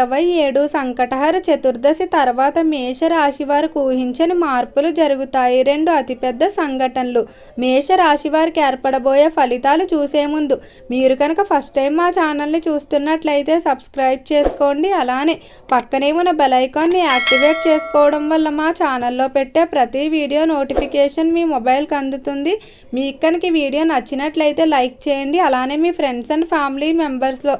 ఇరవై ఏడు సంకటహర చతుర్దశి తర్వాత మేషరాశి వారికి ఊహించని మార్పులు జరుగుతాయి. రెండు అతిపెద్ద సంఘటనలు. మేషరాశి వారికి ఏర్పడబోయే ఫలితాలు చూసే ముందు మీరు కనుక ఫస్ట్ టైం మా ఛానల్ని చూస్తున్నట్లయితే సబ్స్క్రైబ్ చేసుకోండి. అలానే పక్కనే ఉన్న బెల్ ఐకాన్ని యాక్టివేట్ చేసుకోవడం వల్ల మా ఛానల్లో పెట్టే ప్రతి వీడియో నోటిఫికేషన్ మీ మొబైల్కి అందుతుంది. మీకు కనుక వీడియో నచ్చినట్లయితే లైక్ చేయండి. అలానే మీ ఫ్రెండ్స్ అండ్ ఫ్యామిలీ మెంబర్స్లో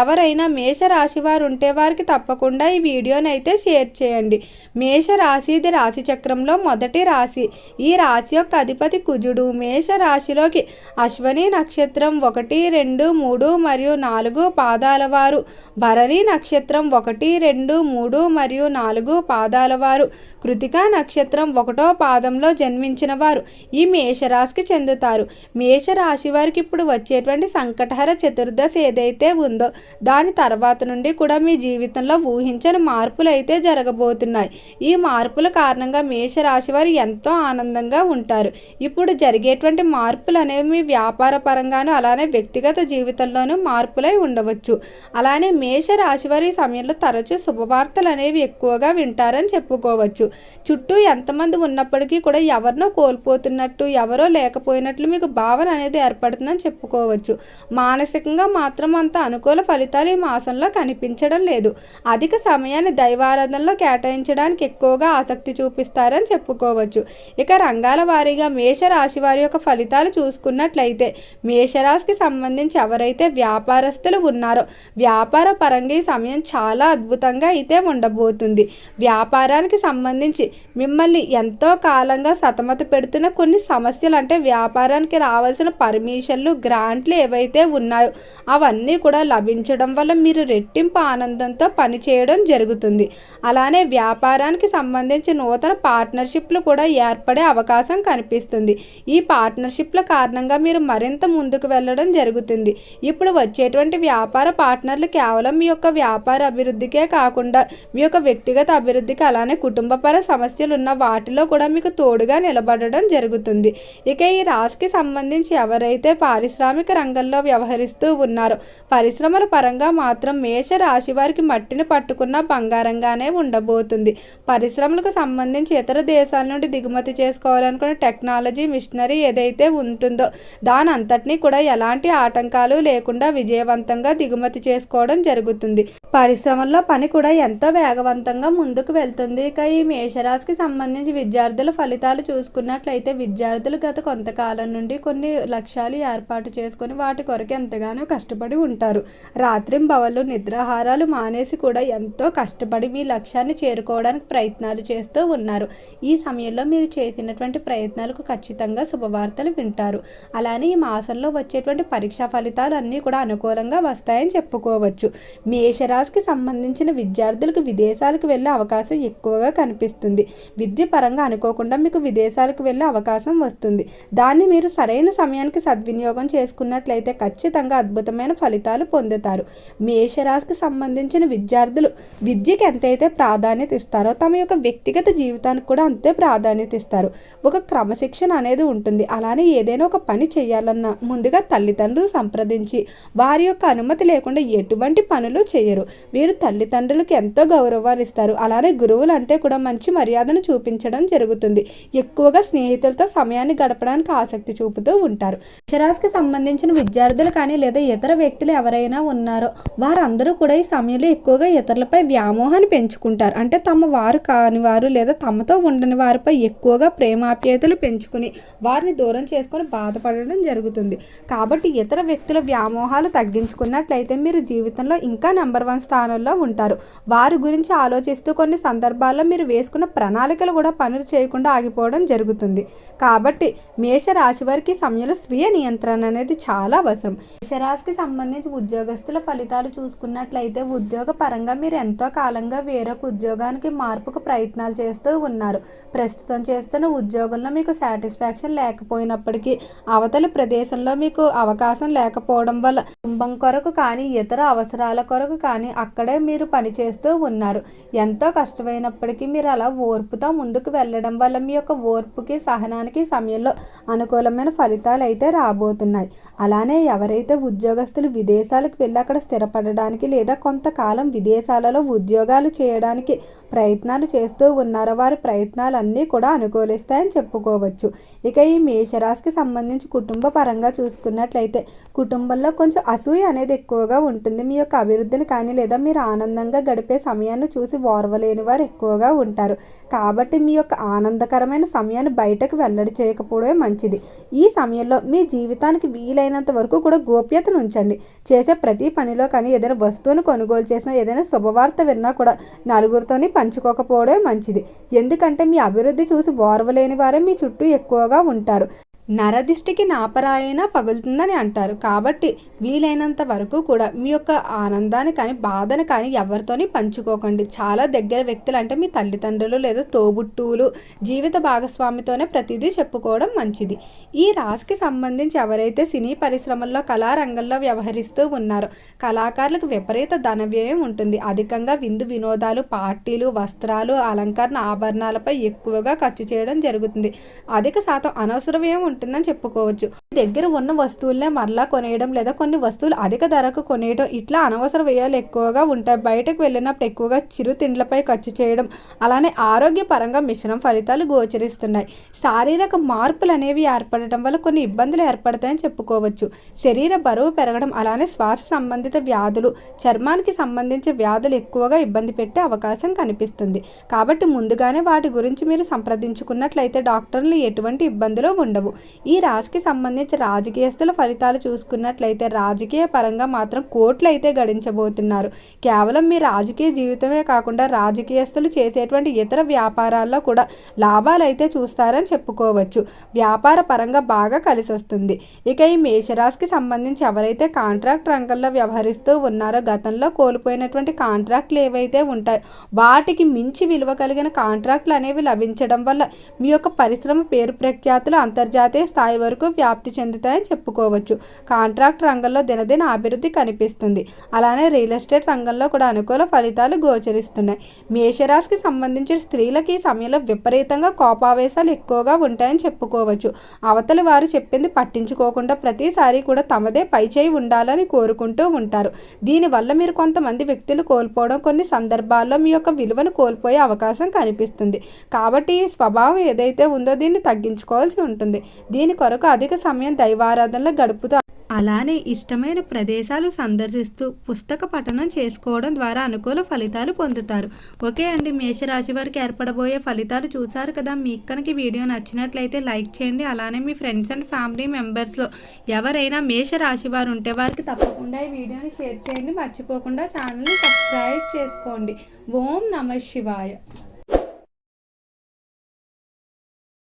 ఎవరైనా మేష రాశి వారు ఉంటే వారికి తప్పకుండా ఈ వీడియోని అయితే షేర్ చేయండి. మేష రాశి ఇది రాశి చక్రంలో మొదటి రాశి. ఈ రాశి యొక్క అధిపతి కుజుడు. మేష రాశిలోకి అశ్వని నక్షత్రం ఒకటి రెండు మూడు మరియు నాలుగు పాదాల వారు. భరణి నక్షత్రం ఒకటి రెండు మూడు మరియు నాలుగు పాదాల వారు. కృతికా నక్షత్రం ఒకటో పాదంలో జన్మించిన వారు. ఈ మేషరాశికి చెందుతారు. మేషరాశి వారికి ఇప్పుడు వచ్చేటువంటి సంకటహర చతుర్దశి ఏదైతే ఉందో దాని తర్వాత నుండి కూడా మీ జీవితంలో ఊహించని మార్పులు అయితే జరగబోతున్నాయి. ఈ మార్పుల కారణంగా మేషరాశి వారు ఎంతో ఆనందంగా ఉంటారు. ఇప్పుడు జరిగేటువంటి మార్పులు అనేవి మీ వ్యాపార పరంగాను అలానే వ్యక్తిగత జీవితంలోనూ మార్పులై ఉండవచ్చు. అలానే మేషరాశి వారి సమయంలో తరచూ శుభవార్తలు అనేవి ఎక్కువగా వింటారని చెప్పుకోవచ్చు. చుట్టూ ఎంతమంది ఉన్నప్పటికీ కూడా ఎవరినో కోల్పోతున్నట్టు ఎవరో లేకపోయినట్లు మీకు భావన అనేది ఏర్పడుతుందని చెప్పుకోవచ్చు. మానసికంగా మాత్రం అంత అనుకూల ఫలితాలు ఈ మాసంలో కనిపించడం లేదు. అధిక సమయాన్ని దైవారాధనలో కేటాయించడానికి ఎక్కువగా ఆసక్తి చూపిస్తారని చెప్పుకోవచ్చు. ఇక రంగాల వారీగా మేషరాశి వారి యొక్క ఫలితాలు చూసుకున్నట్లయితే మేషరాశికి సంబంధించి ఎవరైతే వ్యాపారస్తులు ఉన్నారో వ్యాపార పరంగా ఈ సమయం చాలా అద్భుతంగా అయితే ఉండబోతుంది. వ్యాపారానికి సంబంధించి మిమ్మల్ని ఎంతో కాలంగా సతమత పెడుతున్న కొన్ని సమస్యలు అంటే వ్యాపారానికి రావాల్సిన పర్మిషన్లు గ్రాంట్లు ఏవైతే ఉన్నాయో అవన్నీ కూడా లభించడం వల్ల మీరు రెట్టింపు ఆనందం ఆనందంతో పనిచేయడం జరుగుతుంది. అలానే వ్యాపారానికి సంబంధించి నూతన పార్ట్నర్షిప్లు కూడా ఏర్పడే అవకాశం కనిపిస్తుంది. ఈ పార్ట్నర్షిప్ల కారణంగా మీరు మరింత ముందుకు వెళ్ళడం జరుగుతుంది. ఇప్పుడు వచ్చేటువంటి వ్యాపార పార్ట్నర్లు కేవలం మీ యొక్క వ్యాపార అభివృద్ధికే కాకుండా మీ యొక్క వ్యక్తిగత అభివృద్ధికి అలానే కుటుంబపర సమస్యలు ఉన్న వాటిలో కూడా మీకు తోడుగా నిలబడడం జరుగుతుంది. ఇక ఈ రాశికి సంబంధించి ఎవరైతే పారిశ్రామిక రంగంలో వ్యవహరిస్తూ ఉన్నారో పరిశ్రమల పరంగా మాత్రం మేష రాశి వారికి మట్టిని పట్టుకున్న బంగారంగానే ఉండబోతుంది. పరిశ్రమలకు సంబంధించి ఇతర దేశాల నుండి దిగుమతి చేసుకోవాలనుకునే టెక్నాలజీ మిషనరీ ఏదైతే ఉంటుందో దాని అంతటినీ కూడా ఎలాంటి ఆటంకాలు లేకుండా విజయవంతంగా దిగుమతి చేసుకోవడం జరుగుతుంది. పరిశ్రమల్లో పని కూడా ఎంతో వేగవంతంగా ముందుకు వెళ్తుంది. ఇక ఈ మేషరాశికి సంబంధించి విద్యార్థుల ఫలితాలు చూసుకున్నట్లయితే విద్యార్థులు గత కొంతకాలం నుండి కొన్ని లక్ష్యాలు ఏర్పాటు చేసుకొని వాటి కొరకు ఎంతగానో కష్టపడి ఉంటారు. రాత్రింబవళ్ళు నిద్రాహారాలు మానేసి కూడా ఎంతో కష్టపడి మీ లక్ష్యాన్ని చేరుకోవడానికి ప్రయత్నాలు చేస్తూ ఉన్నారు. ఈ సమయంలో మీరు చేసినటువంటి ప్రయత్నాలకు ఖచ్చితంగా శుభవార్తలు వింటారు. అలానే ఈ మాసంలో వచ్చేటువంటి పరీక్షా ఫలితాలు అన్నీ కూడా అనుకూలంగా వస్తాయని చెప్పుకోవచ్చు. మేషరాశికి సంబంధించిన విద్యార్థులకు విదేశాలకు వెళ్ళే అవకాశం ఎక్కువగా కనిపిస్తుంది. విద్య పరంగా అనుకోకుండా మీకు విదేశాలకు వెళ్ళే అవకాశం వస్తుంది. దాన్ని మీరు సరైన సమయానికి సద్వినియోగం చేసుకున్నట్లయితే ఖచ్చితంగా అద్భుతమైన ఫలితాలు పొందుతారు. మేషరాశికి సంబంధించిన విద్యార్థులు విద్యకి ఎంతైతే ప్రాధాన్యత ఇస్తారో తమ యొక్క వ్యక్తిగత జీవితానికి కూడా అంతే ప్రాధాన్యత ఇస్తారు. ఒక క్రమశిక్షణ అనేది ఉంటుంది. అలానే ఏదైనా ఒక పని చేయాలన్నా ముందుగా తల్లిదండ్రులు సంప్రదించి వారి యొక్క అనుమతి లేకుండా ఎటువంటి పనులు చేయరు. వీరు తల్లిదండ్రులకు ఎంతో గౌరవాన్ని ఇస్తారు. అలానే గురువులు అంటే కూడా మంచి మర్యాదను చూపించడం జరుగుతుంది. ఎక్కువగా స్నేహితులతో సమయాన్ని గడపడానికి ఆసక్తి చూపుతూ ఉంటారు. అక్షరాస్కి సంబంధించిన విద్యార్థులు కానీ లేదా ఇతర వ్యక్తులు ఎవరైనా ఉన్నారో వారందరూ కూడా ఈ సమయంలో ఎక్కువగా ఇతరులపై వ్యామోహాన్ని పెంచుకుంటారు. అంటే తమ వారు కాని వారు లేదా తమతో ఉండని వారిపై ఎక్కువగా ప్రేమాప్యతలు పెంచుకుని వారిని దూరం చేసుకొని బాధపడడం జరుగుతుంది. కాబట్టి ఇతర వ్యక్తుల వ్యామోహాలు తగ్గించుకున్నట్లయితే మీరు జీవితంలో ఇంకా నెంబర్ వన్ స్థానంలో ఉంటారు. వారి గురించి ఆలోచిస్తూ కొన్ని సందర్భాల్లో మీరు వేసుకున్న ప్రణాళికలు కూడా పనులు చేయకుండా ఆగిపోవడం జరుగుతుంది. కాబట్టి మేష రాశి వారికి సమయంలో స్వీయ నియంత్రణ అనేది చాలా అవసరం. మేషరాశికి సంబంధించి ఉద్యోగస్తుల ఫలితాలు చూసుకున్నట్లయితే ఉద్యోగ ఉద్యోగ పరంగా మీరు ఎంతో కాలంగా వేరొక ఉద్యోగానికి మార్పుకు ప్రయత్నాలు చేస్తూ ఉన్నారు. ప్రస్తుతం చేస్తున్న ఉద్యోగంలో మీకు సాటిస్ఫాక్షన్ లేకపోయినప్పటికీ అవతలి ప్రదేశంలో మీకు అవకాశం లేకపోవడం వల్ల కుటుంబం కొరకు కానీ ఇతర అవసరాల కొరకు కానీ అక్కడే మీరు పనిచేస్తూ ఉన్నారు. ఎంతో కష్టమైనప్పటికీ మీరు అలా ఓర్పుతో ముందుకు వెళ్ళడం వల్ల మీ యొక్క ఓర్పుకి సహనానికి సమయంలో అనుకూలమైన ఫలితాలు అయితే రాబోతున్నాయి. అలానే ఎవరైతే ఉద్యోగస్తులు విదేశాలకు వెళ్ళి అక్కడ స్థిరపడడానికి లేదా కొంత కాలం విదేశాలలో ఉద్యోగాలు చేయడానికి ప్రయత్నాలు చేస్తూ ఉన్నారు. వారి ప్రయత్నాలన్నీ కూడా అనుకూలిస్తాయని చెప్పుకోవచ్చు. ఇక ఈ మేషరాశికి సంబంధించి కుటుంబ పరంగా చూసుకున్నట్లయితే కుటుంబంలో కొంచెం అసూయ అనేది ఎక్కువగా ఉంటుంది. మీ యొక్క అభివృద్ధిని కానీ లేదా మీరు ఆనందంగా గడిపే సమయాన్ని చూసి ఓర్వలేని వారు ఎక్కువగా ఉంటారు. కాబట్టి మీ యొక్క ఆనందకరమైన సమయాన్ని బయటకు వెల్లడి చేయకపోవడమే మంచిది. ఈ సమయంలో మీ జీవితానికి వీలైనంత వరకు కూడా గోప్యతను ఉంచండి. చేసే ప్రతి పనిలో కానీ ఏదైనా వస్తువును కొనుగోలు చేసినా ఏదైనా శుభవార్త విన్నా కూడా నలుగురితోని పంచుకోకపోవడమే మంచిది. ఎందుకంటే మీ అభివృద్ధి చూసి ఓర్వలేని వారే మీ చుట్టూ ఎక్కువగా ఉంటారు. నరదిష్టికి నాపరాయన పగులుతుందని అంటారు. కాబట్టి వీలైనంత వరకు కూడా మీ యొక్క ఆనందాన్ని కానీ బాధను కానీ ఎవరితోని పంచుకోకండి. చాలా దగ్గర వ్యక్తులు అంటే మీ తల్లిదండ్రులు లేదా తోబుట్టువులు జీవిత భాగస్వామితోనే ప్రతిదీ చెప్పుకోవడం మంచిది. ఈ రాశికి సంబంధించి ఎవరైతే సినీ పరిశ్రమల్లో కళారంగంలో వ్యవహరిస్తూ ఉన్నారో కళాకారులకు విపరీత ధన వ్యయం ఉంటుంది. అధికంగా విందు వినోదాలు పార్టీలు వస్త్రాలు అలంకరణ ఆభరణాలపై ఎక్కువగా ఖర్చు చేయడం జరుగుతుంది. అధిక శాతం అనవసర వ్యయం ఉంటుందని చెప్పుకోవచ్చు. మీ దగ్గర ఉన్న వస్తువులనే మరలా కొనేయడం లేదా కొన్ని వస్తువులు అధిక ధరకు కొనేయడం ఇట్లా అనవసర వ్యయాలు ఎక్కువగా ఉంటాయి. బయటకు వెళ్ళినప్పుడు ఎక్కువగా చిరు తిండ్లపై ఖర్చు చేయడం అలానే ఆరోగ్యపరంగా మిశ్రమ ఫలితాలు గోచరిస్తున్నాయి. శారీరక మార్పులు అనేవి ఏర్పడటం వల్ల కొన్ని ఇబ్బందులు ఏర్పడతాయని చెప్పుకోవచ్చు. శరీర బరువు పెరగడం అలానే శ్వాస సంబంధిత వ్యాధులు చర్మానికి సంబంధించి వ్యాధులు ఎక్కువగా ఇబ్బంది పెట్టే అవకాశం కనిపిస్తుంది. కాబట్టి ముందుగానే వాటి గురించి మీరు సంప్రదించుకున్నట్లయితే డాక్టర్లు ఎటువంటి ఇబ్బందులు ఉండవు. ఈ రాశికి సంబంధించి రాజకీయస్తుల ఫలితాలు చూసుకున్నట్లయితే రాజకీయ పరంగా మాత్రం కోట్లు అయితే గడించబోతున్నారు. కేవలం మీ రాజకీయ జీవితమే కాకుండా రాజకీయస్తులు చేసేటువంటి ఇతర వ్యాపారాల్లో కూడా లాభాలు అయితే చూస్తారని చెప్పుకోవచ్చు. వ్యాపార పరంగా బాగా కలిసి వస్తుంది ఇక ఈ మేషరాశికి సంబంధించి ఎవరైతే కాంట్రాక్ట్ రంగంలో వ్యవహరిస్తూ ఉన్నారో గతంలో కోల్పోయినటువంటి కాంట్రాక్ట్లు ఏవైతే ఉంటాయో వాటికి మించి విలువ కలిగిన కాంట్రాక్ట్లు అనేవి లభించడం వల్ల మీ యొక్క పరిశ్రమ పేరు ప్రఖ్యాతులు అంతర్జాతీయ స్థాయి వరకు వ్యాప్తి చెందుతాయని చెప్పుకోవచ్చు. కాంట్రాక్ట్ రంగంలో దినదిన అభివృద్ధి కనిపిస్తుంది. అలానే రియల్ ఎస్టేట్ రంగంలో కూడా అనుకూల ఫలితాలు గోచరిస్తున్నాయి. మేషరాశికి సంబంధించిన స్త్రీలకి ఈ సమయంలో విపరీతంగా కోపావేశాలు ఎక్కువగా ఉంటాయని చెప్పుకోవచ్చు. అవతలి వారు చెప్పింది పట్టించుకోకుండా ప్రతిసారి కూడా తమదే పైచేయి ఉండాలని కోరుకుంటూ ఉంటారు. దీనివల్ల మీరు కొంతమంది వ్యక్తులు కోల్పోవడం కొన్ని సందర్భాల్లో మీ యొక్క విలువను కోల్పోయే అవకాశం కనిపిస్తుంది. కాబట్టి ఈ స్వభావం ఏదైతే ఉందో దీన్ని తగ్గించుకోవాల్సి ఉంటుంది. దీని కొరకు అధిక సమయం దైవారాధనలో గడుపుతూ అలానే ఇష్టమైన ప్రదేశాలు సందర్శిస్తూ పుస్తక పఠనం చేసుకోవడం ద్వారా అనుకూల ఫలితాలు పొందుతారు. ఓకే అండి మేషరాశి వారికి ఏర్పడబోయే ఫలితాలు చూసారు కదా. మీకు కనుక వీడియో నచ్చినట్లయితే లైక్ చేయండి. అలానే మీ ఫ్రెండ్స్ అండ్ ఫ్యామిలీ మెంబర్స్లో ఎవరైనా మేషరాశి వారు ఉంటే వారికి తప్పకుండా ఈ వీడియోని షేర్ చేయండి. మర్చిపోకుండా ఛానల్ని సబ్స్క్రైబ్ చేసుకోండి. ఓం నమ శివాయ.